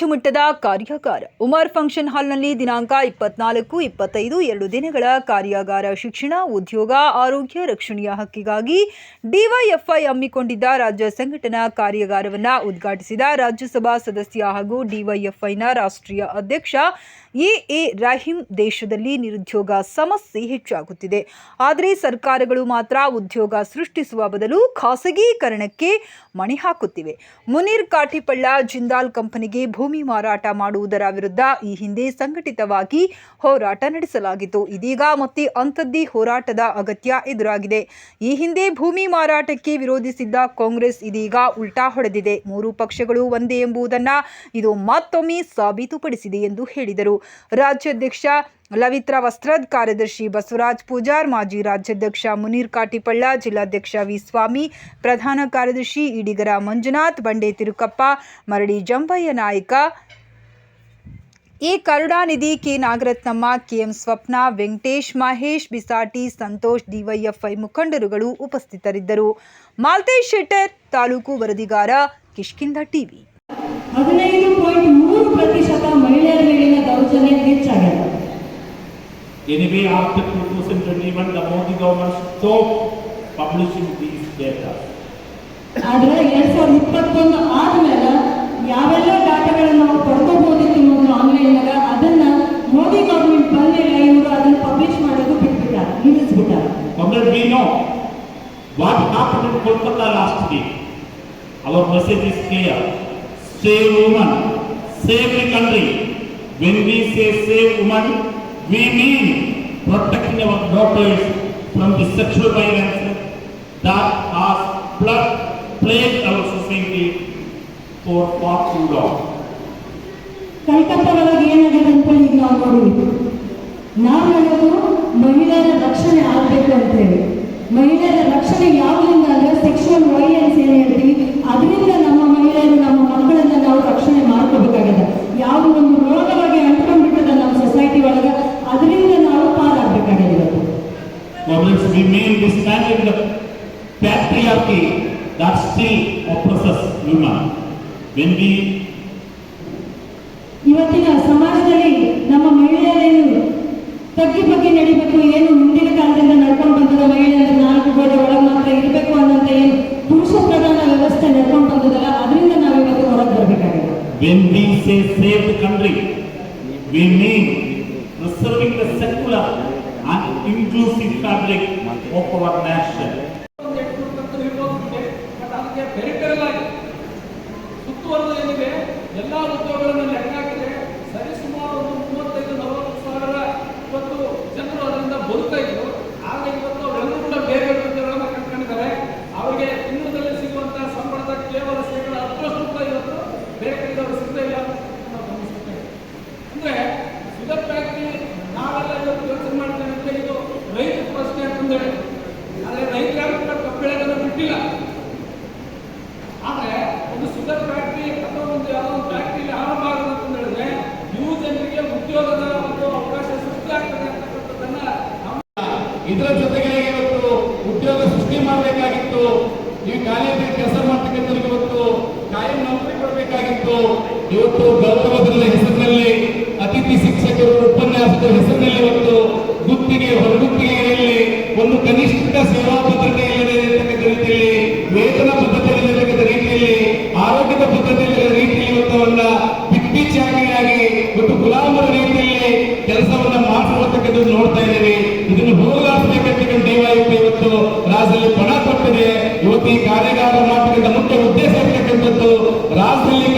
ರಾಜ್ಯ ಮಟ್ಟದ ಕಾರ್ಯಾಗಾರ. ಉಮರ್ ಫಂಕ್ಷನ್ ಹಾಲ್ನಲ್ಲಿ ದಿನಾಂಕ ಇಪ್ಪತ್ನಾಲ್ಕು, ಇಪ್ಪತ್ತೈದು, ಎರಡು ದಿನಗಳ ಕಾರ್ಯಾಗಾರ ಶಿಕ್ಷಣ, ಉದ್ಯೋಗ, ಆರೋಗ್ಯ, ರಕ್ಷಣೆಯ ಹಕ್ಕಿಗಾಗಿ ಡಿವೈಎಫ್ಐ ಹಮ್ಮಿಕೊಂಡಿದ್ದ ರಾಜ್ಯ ಸಂಘಟನಾ ಕಾರ್ಯಾಗಾರವನ್ನು ಉದ್ಘಾಟಿಸಿದ ರಾಜ್ಯಸಭಾ ಸದಸ್ಯ ಹಾಗೂ ಡಿವೈಎಫ್ಐನ ರಾಷ್ಟ್ರೀಯ ಅಧ್ಯಕ್ಷ ಎ ಎ ರಾಹಿಂ ದೇಶದಲ್ಲಿ ನಿರುದ್ಯೋಗ ಸಮಸ್ಯೆ ಹೆಚ್ಚಾಗುತ್ತಿದೆ. ಆದರೆ ಸರ್ಕಾರಗಳು ಮಾತ್ರ ಉದ್ಯೋಗ ಸೃಷ್ಟಿಸುವ ಬದಲು ಖಾಸಗೀಕರಣಕ್ಕೆ ಮಣೆ ಹಾಕುತ್ತಿವೆ. ಮುನೀರ್ ಕಾಟಿಪಳ್ಳ ಜಿಂದಾಲ್ ಕಂಪನಿಗೆ ಭೂಮಿ ಮಾರಾಟ ಮಾಡುವುದರ ವಿರುದ್ಧ ಈ ಹಿಂದೆ ಸಂಘಟಿತವಾಗಿ ಹೋರಾಟ ನಡೆಸಲಾಗಿತ್ತು. ಇದೀಗ ಮತ್ತೆ ಅಂಥದ್ದೇ ಹೋರಾಟದ ಅಗತ್ಯ ಎದುರಾಗಿದೆ. ಈ ಹಿಂದೆ ಭೂಮಿ ಮಾರಾಟಕ್ಕೆ ವಿರೋಧಿಸಿದ್ದ ಕಾಂಗ್ರೆಸ್ ಇದೀಗ ಉಲ್ಟಾ ಹೊಡೆದಿದೆ. ಮೂರು ಪಕ್ಷಗಳು ಒಂದೇ ಎಂಬುದನ್ನು ಇದು ಮತ್ತೊಮ್ಮೆ ಸಾಬೀತುಪಡಿಸಿದೆ ಎಂದು ಹೇಳಿದರು. ರಾಜ್ಯಾಧ್ಯಕ್ಷ ಲವಿತ್ರ ವಸ್ತ್ರದ್ ಕಾರ್ಯದರ್ಶಿ ಬಸವರಾಜ್ ಪೂಜಾರ್, ಮಾಜಿ ರಾಜ್ಯಾಧ್ಯಕ್ಷ ಮುನೀರ್ ಕಾಟಿಪಳ್ಳ, ಜಿಲ್ಲಾಧ್ಯಕ್ಷ ವಿ ಸ್ವಾಮಿ, ಪ್ರಧಾನ ಕಾರ್ಯದರ್ಶಿ ಇಡಿಗರ ಮಂಜುನಾಥ್, ಬಂಡೆ ತಿರುಕಪ್ಪ, ಮರಡಿ ಜಂಬಯ್ಯ ನಾಯಕ. ಈ Karunanidhi K. Nagarathnamma, KM Swapna, Venkatesh Mahesh, Bisati, Santosh DYFI ಮುಖಂಡರುಗಳು ಉಪಸ್ಥಿತರಿದ್ದರು. Maltesh Shettar, taluk ವರದಿಗಾರ Kishkinda TV even the Modi government stopped publishing these data. ಆದರೆ ಎರಡ್ ಸಾವಿರದ ಇಪ್ಪತ್ತೊಂದು ಆದ್ಮೇಲೆ ಯಾವೆಲ್ಲ ಡಾಟಾಗಳನ್ನು ನಾವು ಪಡ್ಕೋಬಹುದಿತ್ತು ಒಂದು ಆನ್ಲೈನ್ ಆಗ ಅದನ್ನ ಮೋದಿ ಗವರ್ಮೆಂಟ್ ಬಂದಿಲ್ಲ ಇವರು ಅದನ್ನ ಪಬ್ಲಿಷ್ ಮಾಡೋದು ಬಿಟ್ಬಿಟ್ಟ ನಿಲ್ಲಿಸ್ಬಿಟ್ಟ be know what happen in last week our message is clear save woman save the country when we save save woman we mean protecting our daughters from the sexual violence that has pla- plagued our society for far too long. ಏನಾಗಿದೆ ಅಂತ ಈಗ ನಾವು ನಾವು ಮಹಿಳೆಯರ ರಕ್ಷಣೆ ಆಗಬೇಕು ಅಂತ ಹೇಳಿ ಮಹಿಳೆಯರ ರಕ್ಷಣೆ ಯಾವ್ದ್ರಿಂದ ಅಂದ್ರೆ ಸೆಕ್ಷುವಲ್ ವೈಲೆನ್ಸ್ ಏನು ಹೇಳ್ತೀವಿ? ಅದರಿಂದ ನಮ್ಮ ಮಹಿಳೆಯರು, ನಮ್ಮ ಮಕ್ಕಳನ್ನ ನಾವು ರಕ್ಷಣೆ ಮಾಡ್ಕೋಬೇಕಾಗಿದೆ ಯಾವ ಒಂದು ರೋಗವಾಗಿ ಅಂಟ್ಕೊಂಡ್ಬಿಟ್ಟದ ನಮ್ಮ ಸೊಸೈಟಿ ಒಳಗೆ ಅದರಿಂದ ನಾವು ಪಾರಾಗಬೇಕಾಗಿದೆ ಇವತ್ತು We mean dismantling the patriarchy that still oppresses women. When we ಇವತ್ತಿನ ಸಮಾಜದಲ್ಲಿ ನಮ್ಮ ಮಹಿಳೆಯರೇನು ತಗ್ಗಿ ಬಗ್ಗೆ ನಡಿಬೇಕು ಏನು ಮುಂದಿನ ಕಾಲದಿಂದ ನಡ್ಕೊಂಡು ಬಂದದ ಮಹಿಳೆಯರು ನಾಲ್ಕು ಗೋಡೆ ಒಳಗೆ ಮಾತ್ರ ಇರಬೇಕು ಅನ್ನೋಂತ ಏನು ಪುರುಷ ಪ್ರಧಾನ ವ್ಯವಸ್ಥೆ ನಡ್ಕೊಂಡು ಬಂದದಲ್ಲ ಅದರಿಂದ ನಾವು ಇವತ್ತು ಹೊರಗೆ ಬರಬೇಕಾಗಿದೆ when we say save the country, we mean preserving the secular inclusive fabric of our nation. ಉಪನ್ಯಾಸಕರ ಹೆಸರಿನಲ್ಲಿ ಒಂದು ಗುತ್ತಿಗೆ ಹೊರಗುತ್ತಿಗೆಯಲ್ಲಿ ಒಂದು ಕನಿಷ್ಠ ಸೇವಾ ಭದ್ರತೆ ಇಲ್ಲದೆ ಇರತಕ್ಕಂಥ ರೀತಿಯಲ್ಲಿ ವೇತನ ಪದ್ಧತಿ ಇಲ್ಲತಕ್ಕಂಥ ರೀತಿಯಲ್ಲಿ ಆರೋಗ್ಯದ ಪದ್ಧತಿ ಇಲ್ಲದ ರೀತಿಯಲ್ಲಿ ಇವತ್ತು ಅವನ್ನ ಪಿಕ್ಪಿಚಾಗಿಯಾಗಿ ಮತ್ತು ಗುಲಾಮರ ರೀತಿಯಲ್ಲಿ ಕೆಲಸವನ್ನ ಮಾಡಿರ್ತಕ್ಕಂಥದ್ದು ನೋಡ್ತಾ ಇದ್ದೀವಿ. ಇದನ್ನು ಹೋಗಲಾಡಿಸಬೇಕಂತ ದೇವಾಯುಕ್ತ ಇವತ್ತು ರಾಜ್ಯದಲ್ಲಿ ಪಣ ಕೊಟ್ಟಿದೆ. ಇವತ್ತು ಈ ಕಾರ್ಯಾಗಾರ ಮಾಡತಕ್ಕಂಥ ಮುಖ್ಯ ಉದ್ದೇಶ ಇರತಕ್ಕಂಥದ್ದು ರಾಜ್ಯದಲ್ಲಿ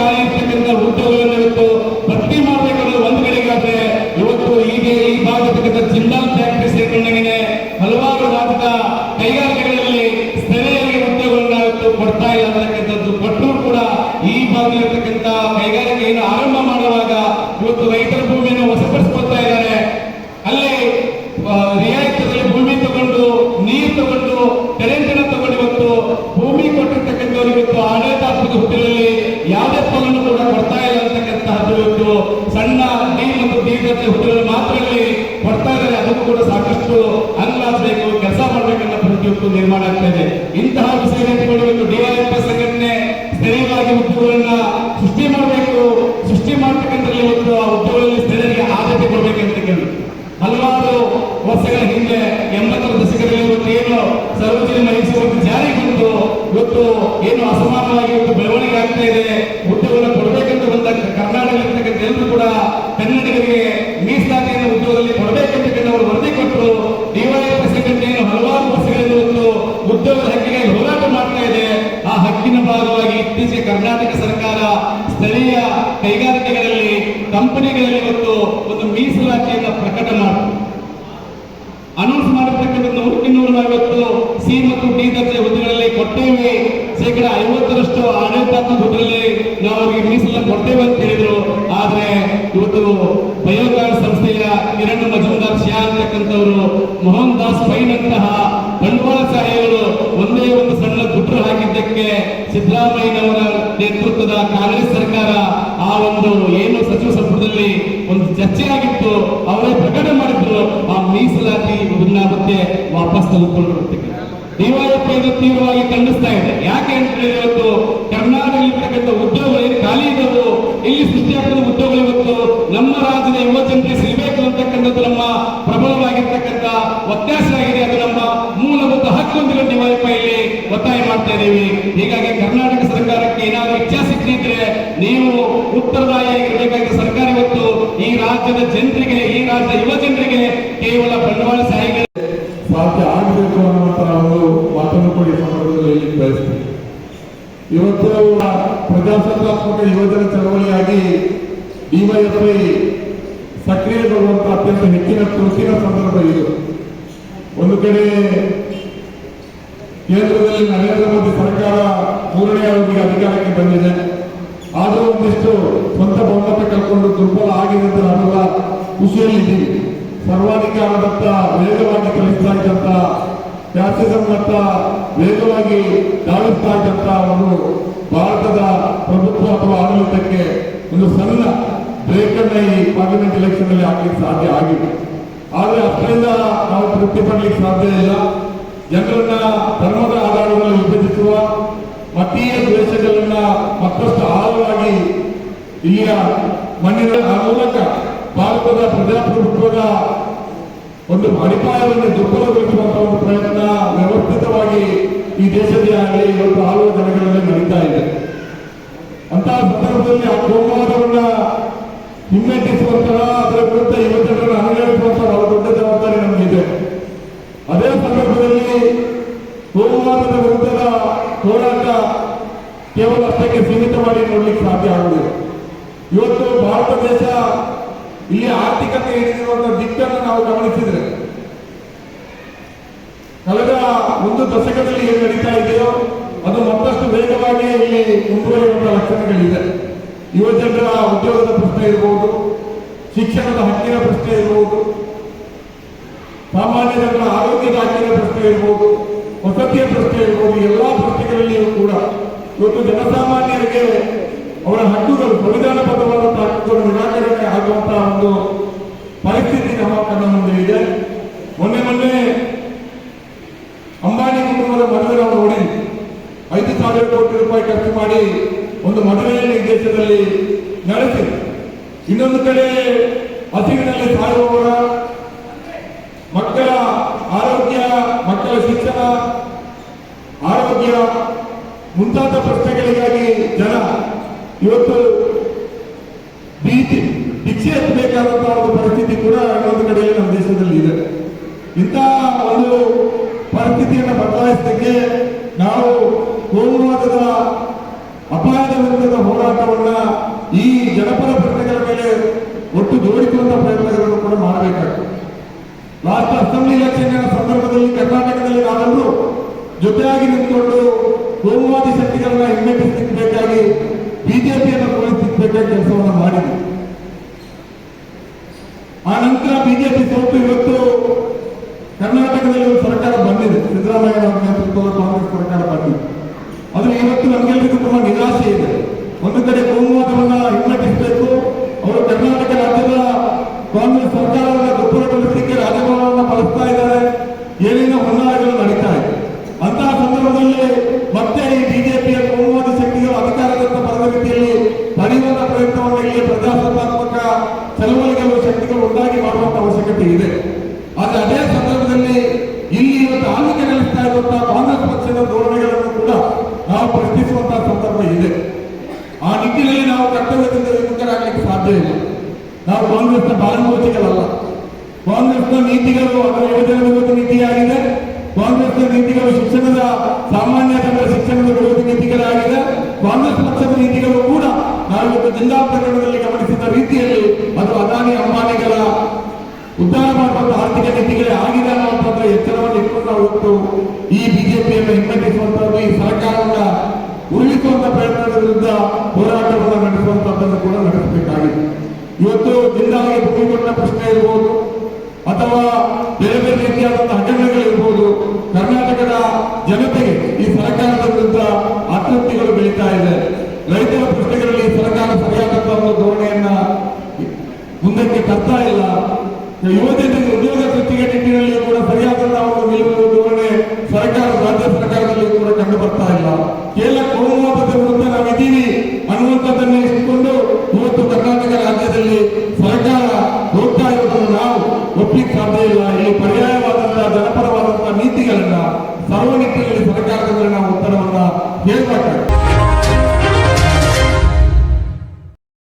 ಇತ್ತೀಚೆಗೆ ಕರ್ನಾಟಕ ಸರ್ಕಾರ ಸ್ಥಳೀಯ ಕೈಗಾರಿಕೆಗಳಲ್ಲಿ, ಕಂಪನಿಗಳಲ್ಲಿ ಒಂದು ಒಂದು ಮೀಸಲಾತಿಯನ್ನು ಪ್ರಕಟ ಮಾಡಿತು. ಅನೌನ್ಸ್ ಮಾಡಿರ್ತಕ್ಕಂಥ ನೂರಕ್ಕೆ ನೂರ ನಲವತ್ತು ಸಿ ಮತ್ತು ಡಿ ದರ್ಜೆ ಹುದ್ದೆಗಳಲ್ಲಿ ಕೊಟ್ಟೇವೆ ಶೇಕಡ ಐವತ್ತರಷ್ಟು ಆಡಳಿತಾತ್ಮಕ ಹುದ್ದೆಗಳಲ್ಲಿ ನಾವು ಅವರಿಗೆ ಮೀಸಲು ಕೊಡ್ತೇವೆ ಅಂತ ಹೇಳಿದ್ರು. ಆದ್ರೆ ಇವತ್ತು ಬಯೋಕಾರ್ ಸಂಸ್ಥೆಯ ಕಿರಣ್ ಮಜುಂದಾರ್ ಶಿಯಾ ಅಂತಕ್ಕಂಥವರು, ಮೋಹನ್ ದಾಸ್ ಪೈನಂತಹ ಬಂಡವಾಳ ಸಹಾಯಗಳು ಒಂದೇ ಒಂದು ಸಣ್ಣ ಗುಟ್ರು ಹಾಕಿದ್ದಕ್ಕೆ ಸಿದ್ದರಾಮಯ್ಯನವರ ನೇತೃತ್ವದ ಕಾಂಗ್ರೆಸ್ ಸರ್ಕಾರ ಆ ಒಂದು ಏನು ಸಚಿವ ಸಂಪುಟದಲ್ಲಿ ಒಂದು ಚರ್ಚೆ ಆಗಿತ್ತು ಅವರೇ ಪ್ರಕಟಣೆ ಮಾಡಿದ್ರು. ಆ ಮೀಸಲಾತಿ ಮತ್ತೆ ವಾಪಸ್ ತೆಗೆದುಕೊಂಡು ಮಾಡ್ತಾ ಇದ್ದೀವಿ ಹೀಗಾಗಿ ಕರ್ನಾಟಕ ಸರ್ಕಾರಕ್ಕೆ ಏನಾದರೂ ಇಚ್ಛಾ ಸಿಕ್ಕಿದ್ರೆ ನೀವು ಉತ್ತರದಾಯಿಯಾಗಿರ್ಬೇಕಾದ ಸರ್ಕಾರ ಇವತ್ತು ಈ ರಾಜ್ಯದ ಜನರಿಗೆ, ಈ ರಾಜ್ಯದ ಯುವ ಜನರಿಗೆ ಕೇವಲ ಬಂಡವಾಳ ಸಹಾಯ ಸಾಧ್ಯ ಆಗಬೇಕು ಅನ್ನುವಂತ ನಾವು ಮಾತನ್ನು ಕೂಡ ಸಂದರ್ಭದಲ್ಲಿ ಬಯಸ್ತೀವಿ. ಇವತ್ತು ಪ್ರಜಾಸತ್ತಾತ್ಮಕ ಯೋಜನೆ ಚಳವಳಿಯಾಗಿ ಡಿವೈಎಫ್ಐ ಸಕ್ರಿಯಗೊಳ್ಳುವಂತಹ ಅತ್ಯಂತ ಹೆಚ್ಚಿನ ತುರ್ತಿನ ಸಂದರ್ಭ ಇದು. ಒಂದು ಕಡೆ ಕೇಂದ್ರದಲ್ಲಿ ನರೇಂದ್ರ ಮೋದಿ ಸರ್ಕಾರ ಮೂರನೇ ಅವಧಿಗೆ ಅಧಿಕಾರಕ್ಕೆ ಬಂದಿದೆ. ಆದರೂ ಒಂದಿಷ್ಟು ಸ್ವಂತ ಬಹುಮತ ಕಳ್ಕೊಂಡು ದುರ್ಬಲ ಆಗಿದೆ ಅಂತ ನಾವೆಲ್ಲ ಖುಷಿಯಲ್ಲಿದ್ದೀವಿ ಸರ್ವಾಧಿಕಾರದತ್ತ ವೇಗವಾಗಿ ಕಲಿಸ್ತಾ ಇದ್ದಂತ ಫ್ಯಾಸಿಸಂನತ್ತ ವೇಗವಾಗಿ ಧಾವಿಸ್ತಾ ಇದ್ದಂತ ಒಂದು ಭಾರತದ ಪ್ರಭುತ್ವ ಅಥವಾ ಆಡಳಿತಕ್ಕೆ ಒಂದು ಸಣ್ಣ ಬ್ರೇಕ್ ಅನ್ನ ಈ ಪಾರ್ಲಿಮೆಂಟ್ ಎಲೆಕ್ಷನ್ ಅಲ್ಲಿ ಹಾಕ್ಲಿಕ್ಕೆ ಸಾಧ್ಯ ಆಗಿದೆ. ಆದ್ರೆ ಅಷ್ಟರಿಂದ ನಾವು ತೃಪ್ತಿ ಪಡಲಿಕ್ಕೆ ಸಾಧ್ಯ ಇಲ್ಲ. ಜನರನ್ನ ಧರ್ಮದ ಆಧಾರದಲ್ಲಿ ವಿಭಜಿಸುವ ಮತೀಯ ದ್ವೇಷಗಳನ್ನ ಮತ್ತಷ್ಟು ಆಳವಾಗಿ ಇಲ್ಲಿಯ ಮಣ್ಣಿನ ಆ ಮೂಲಕ ಭಾರತದ ಪ್ರಜಾಪ್ರಭುತ್ವದ ಒಂದು ಅಡಿಪಾಯವನ್ನು ದುರ್ಬಲಗೊಳಿಸುವಂತಹ ಒಂದು ಪ್ರಯತ್ನ ವ್ಯವಸ್ಥಿತವಾಗಿ ಈ ದೇಶದ ಆಗಲಿ ಇವತ್ತು ಆಳುವ ಜನಗಳಲ್ಲಿ ನಡೀತಾ ಇದೆ. ಅಂತಹ ಸಂದರ್ಭದಲ್ಲಿ ಆ ಕೋಮವಾದವನ್ನ ಹಿಮ್ಮೆಟ್ಟಿಸುವಂತಹ, ಅದರ ವಿರುದ್ಧ ಯುವಜನರನ್ನು ಅನುಗಮಿಸುವಂತಹ ಬಹಳ ದೊಡ್ಡ ಜವಾಬ್ದಾರಿ ನಮಗಿದೆ ಅದೇ ಸಂದರ್ಭದಲ್ಲಿ ಕೋಮುವಾದದ ವಿರುದ್ಧದ ಹೋರಾಟ ಕೇವಲ ಅಷ್ಟಕ್ಕೆ ಸೀಮಿತ ಮಾಡಿ ನೋಡ್ಲಿಕ್ಕೆ ಸಾಧ್ಯ ಆಗುವುದು ಇವತ್ತು ಭಾರತ ದೇಶ ಇಲ್ಲಿ ಆರ್ಥಿಕತೆ ಹಿಡಿದಿರುವಂತಹ ದಿಕ್ಕನ್ನು ನಾವು ಗಮನಿಸಿದ್ರೆ, ಕಳೆದ ಒಂದು ದಶಕದಲ್ಲಿ ಏನು ನಡೀತಾ ಇದೆಯೋ, ಅದು ಮತ್ತಷ್ಟು ವೇಗವಾಗಿ ಇಲ್ಲಿ ಮುಂದುವರಿಯುವಂತಹ ಲಕ್ಷಣಗಳಿದೆ. ಯುವ ಜನರ ಉದ್ಯೋಗದ ಪ್ರಶ್ನೆ ಇರಬಹುದು ಶಿಕ್ಷಣದ ಹಕ್ಕಿನ ಪ್ರಶ್ನೆ ಇರಬಹುದು ಸಾಮಾನ್ಯ ಜನರ ಆರೋಗ್ಯದ ಹಕ್ಕಿನ ಪ್ರಶ್ನೆ ಇರಬಹುದು ವಸತಿಯ ಪ್ರಶ್ನೆ ಇರ್ಬೋದು ಎಲ್ಲಾ ಪ್ರಶ್ನೆಗಳಲ್ಲಿಯೂ ಕೂಡ ಇವತ್ತು ಜನಸಾಮಾನ್ಯರಿಗೆ ಅವರ ಹಕ್ಕುಗಳು ಸಂವಿಧಾನಬದ್ಧವಾದಂತಹ ಹಕ್ಕುಗಳು ನಿರಾಕರಣೆ ಆಗುವಂತಹ ಒಂದು ಪರಿಸ್ಥಿತಿ ನಮ್ಮ ಕಣ್ಣ ಮುಂದೆ ಇದೆ. ಮೊನ್ನೆ ಮೊನ್ನೆ ಅಂಬಾನಿ ಕುಟುಂಬದ ಮದುವೆ ನಾವು ಐದು ಸಾವಿರ ಕೋಟಿ ರೂಪಾಯಿ ಖರ್ಚು ಮಾಡಿ ಒಂದು ಮದುವೆಯನ್ನು ಈ ದೇಶದಲ್ಲಿ ನಡೆಸಿದೆ. ಇನ್ನೊಂದು ಕಡೆ ಹಸಿವಿನಲ್ಲಿ ಸಾಯುವವರ ಮಕ್ಕಳ ಆರೋಗ್ಯ ಮಕ್ಕಳ ಶಿಕ್ಷಣ ಆರೋಗ್ಯ ಮುಂತಾದ ಪ್ರಶ್ನೆಗಳಿಗಾಗಿ ಜನ ಇವತ್ತು ಭೀತಿ, ಭಿಕ್ಷೆ ಎತ್ತಬೇಕಾದಂತಹ ಒಂದು ಪರಿಸ್ಥಿತಿ ಕೂಡ ಒಂದು ಕಡೆಯಲ್ಲಿ ನಮ್ಮ ದೇಶದಲ್ಲಿ ಇದೆ. ಇಂತಹ ಒಂದು ಪರಿಸ್ಥಿತಿಯನ್ನು ಬದಲಾಯಿಸಲಿಕ್ಕೆ ನಾವು ಕೋಮುವಾದದ ಅಪಾಯದ ವಿರುದ್ಧದ ಹೋರಾಟವನ್ನ ಈ ಜನಪದ ಪ್ರಶ್ನೆಗಳ ಮೇಲೆ ಒಟ್ಟು ಜೋಡಿಸುವಂತಹ ಪ್ರಯತ್ನಗಳನ್ನು ಕೂಡ ಮಾಡಬೇಕಾಗ್ತದೆ. ಲಾಸ್ಟ್ ಅಸೆಂಬ್ಲಿ ಎಲೆಕ್ಷನ್ ಸಂದರ್ಭದಲ್ಲಿ ಕರ್ನಾಟಕದಲ್ಲಿ ನಾವೆಲ್ಲರೂ ಜೊತೆಯಾಗಿ ನಿಂತುಕೊಂಡು ಶಕ್ತಿಗಳನ್ನ ಹಿಮ್ಮೆಟ್ಟಿಸಬೇಕಾಗಿ ಬಿಜೆಪಿಯನ್ನು ಸೋಲಿಸಬೇಕಾಗಿ ಕೆಲಸವನ್ನು ಮಾಡಿದೆ. ಆ ನಂತರ ಬಿಜೆಪಿ ಸೋತು ಇವತ್ತು ಕರ್ನಾಟಕದಲ್ಲಿ ಒಂದು ಸರ್ಕಾರ ಬಂದಿದೆ. ಸಿದ್ದರಾಮಯ್ಯ ನೇತೃತ್ವದ ಕಾಂಗ್ರೆಸ್ ಸರ್ಕಾರ ಬಂದಿದೆ. ಆದರೆ ಇವತ್ತು ನಮಗೆಲ್ಲರಿಗೂ ತುಂಬಾ ನಿರಾಶೆ ಇದೆ. ಒಂದು ಕಡೆ ಬಹುಮತವನ್ನ ಹಿಮ್ಮೆಟ್ಟಿಸಬೇಕು. ಅವರು ಕರ್ನಾಟಕ ರಾಜ್ಯದ ಕಾಂಗ್ರೆಸ್ ಸರ್ಕಾರವನ್ನ ದುರ್ಬಲಗೊಳಿಸಲಿಕ್ಕೆ ರಾಜಭವನವನ್ನು ಬಳಸ್ತಾ ಇದ್ದಾರೆ. ಏನೇನೋ ಹೊನ್ನಾಳಿಗಳು ನಡೀತಾ ಇದೆ ಅಂತಹ ಸಂದರ್ಭದಲ್ಲಿ ಮತ್ತೆ ಈ ಬಿಜೆಪಿಯ ಕೋಮುವಾದಿ ಶಕ್ತಿಗಳು ಅಧಿಕಾರದತ್ತ ಬರದ ರೀತಿಯಲ್ಲಿ ತಡೆಯುವಂತಹ ಪ್ರಯತ್ನವನ್ನು ಇಲ್ಲಿ ಪ್ರಜಾಸತ್ತಾತ್ಮಕ ಚಳವಳಿಗಳು ಶಕ್ತಿಗಳು ಒಂದಾಗಿ ಮಾಡುವಂತ ಅವಶ್ಯಕತೆ ಇದೆ. ಆದ್ರೆ ಅದೇ ಸಂದರ್ಭದಲ್ಲಿ ಇಲ್ಲಿ ಇವತ್ತು ಆಳ್ವಿಕೆ ನಡೆಸ್ತಾ ಇರುವಂತಹ ಕಾಂಗ್ರೆಸ್ ಪಕ್ಷದ ಧೋರಣೆಗಳನ್ನು ಕೂಡ ನಾವು ಪ್ರಶ್ನಿಸುವಂತಹ ಸಂದರ್ಭ ಇದೆ. ಆ ನಿಟ್ಟಿನಲ್ಲಿ ನಾವು ಕರ್ತವ್ಯದಿಂದ ವಿಮುಖರಾಗಲಿಕ್ಕೆ ಸಾಧ್ಯ ಇಲ್ಲ. ನಾವು ಕಾಂಗ್ರೆಸ್ನ ಬಾಲಮೋಚಿಗಳಲ್ಲ ಕಾಂಗ್ರೆಸ್ನ ನೀತಿಗಳು ಅದರ ವಿರೋಧಿ ನೀತಿಯಾಗಿದೆ. ಕಾಂಗ್ರೆಸ್ನ ನೀತಿಗಳು ಶಿಕ್ಷಣದ ಸಾಮಾನ್ಯ ನಾವಿವತ್ತು ಜಿಲ್ಲಾ ಪ್ರಕರಣದಲ್ಲಿ ಗಮನಿಸಿದ ರೀತಿಯಲ್ಲಿ ಮತ್ತು ಅದಾನಿ ಅಂಬಾನಿಗಳ ಉದ್ಧಾರ ಮಾಡುವಂತಹ ಆರ್ಥಿಕ ನೀತಿಗಳೇ ಆಗಿದೆ ಅನ್ನುವಂಥದ್ದು ಎಚ್ಚರವನ್ನು ಇಟ್ಕೊಂಡು ಹೊತ್ತು ಈ ಬಿಜೆಪಿಯನ್ನು ಹಿಮ್ಮೆಟ್ಟಿಸುವಂತಹದ್ದು ಈ ಸರ್ಕಾರ ವಿರುದ್ಧ ಹೋರಾಟವನ್ನು ನಡೆಸುವಂತಹದ್ದನ್ನು ಕೂಡ ನಡೆಸಬೇಕಾಗಿದೆ. ಇವತ್ತು ಜಿಲ್ಲಾಗೆ ಭೂಮಿಗೊಂಡ ಪ್ರಶ್ನೆ ಇರಬಹುದು ಅಥವಾ ಬೇರೆ ಬೇರೆ ರೀತಿಯಾದಂತಹ ಹಗರಣಗಳಿರ್ಬೋದು, ಕರ್ನಾಟಕದ ಜನತೆಗೆ ಈ ಸರ್ಕಾರದ ವಿರುದ್ಧ ಅತೃಪ್ತಿಗಳು ಬೆಳೀತಾ ಇದೆ. ರೈತರ ಪ್ರಶ್ನೆಗಳಲ್ಲಿ ಸರ್ಕಾರ ಸರಿಯಾದ ಧೋರಣೆಯನ್ನ ಮುಂದಕ್ಕೆ ತರ್ತಾ ಇಲ್ಲ. ಯುವಜನರಿಗೆ ಉದ್ಯೋಗ ಸೃಷ್ಟಿಗೆ ನಿಟ್ಟಿನಲ್ಲಿ ಕೂಡ ಸರಿಯಾದಂತಹ ಒಂದು ನಿಲುವು ಧೋರಣೆ ಸರ್ಕಾರ